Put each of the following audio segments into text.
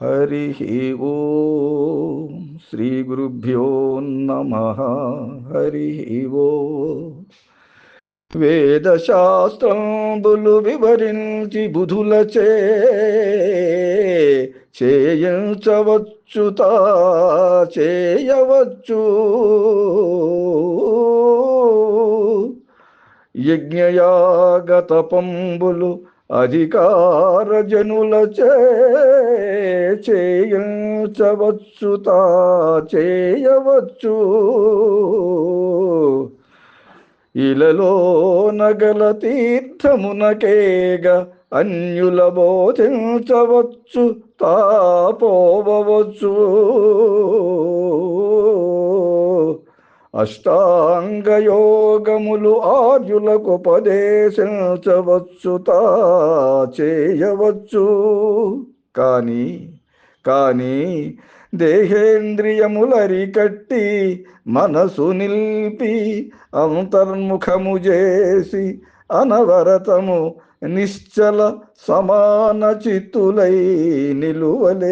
హరి ఓ శ్రీ గురుభ్యో నమ హరి ఓ. వేదశాస్త్రంబులు వివరించి బుధులచే చేయించవచ్చుతా చేయవచ్చు యజ్ఞయాగత పంబులు అధికార జనులచే చేయించవచ్చుతా చేయవచ్చు. ఇలలో నగల తీర్థమునకేగ అన్యుల బోధించవచ్చు తాపోవచ్చు అష్టాంగయోగములు ఆర్యులకు ఉపదేశించవచ్చు తా చేయవచ్చు. కానీ కానీ దేహేంద్రియములరికట్టి మనసు నిల్పి అంతర్ముఖము చేసి అనవరతము నిశ్చల సమాన చిత్తులై నిలువలేరు.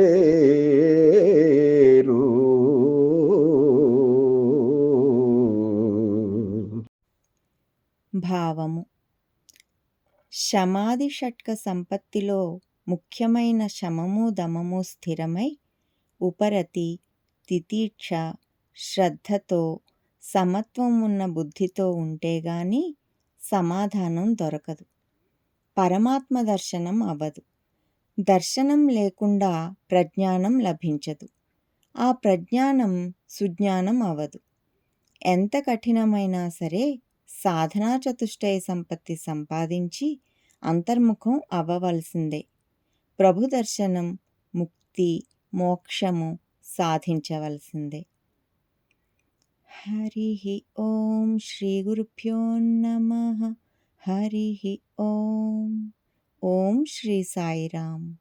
భావము. శమాది షట్క సంపత్తిలో ముఖ్యమైన శమము దమము స్థిరమై ఉపరతి తితీక్ష శ్రద్ధతో సమత్వం ఉన్న బుద్ధితో ఉంటే గాని సమాధానం దొరకదు. పరమాత్మ దర్శనం అవ్వదు. దర్శనం లేకుండా ప్రజ్ఞానం లభించదు. ఆ ప్రజ్ఞానం సుజ్ఞానం అవదు ఎంత కఠినమైనా సరే సాధనా చతుష్టయ సంపత్తి సంపాదించి అంతర్ముఖం అవ్వవలసిందే. ప్రభు దర్శనం ముక్తి మోక్షము సాధించవలసిందే. హరి ఓం శ్రీ గురుభ్యో నమ. హరి ఓం. ఓం శ్రీ సాయిరామ్.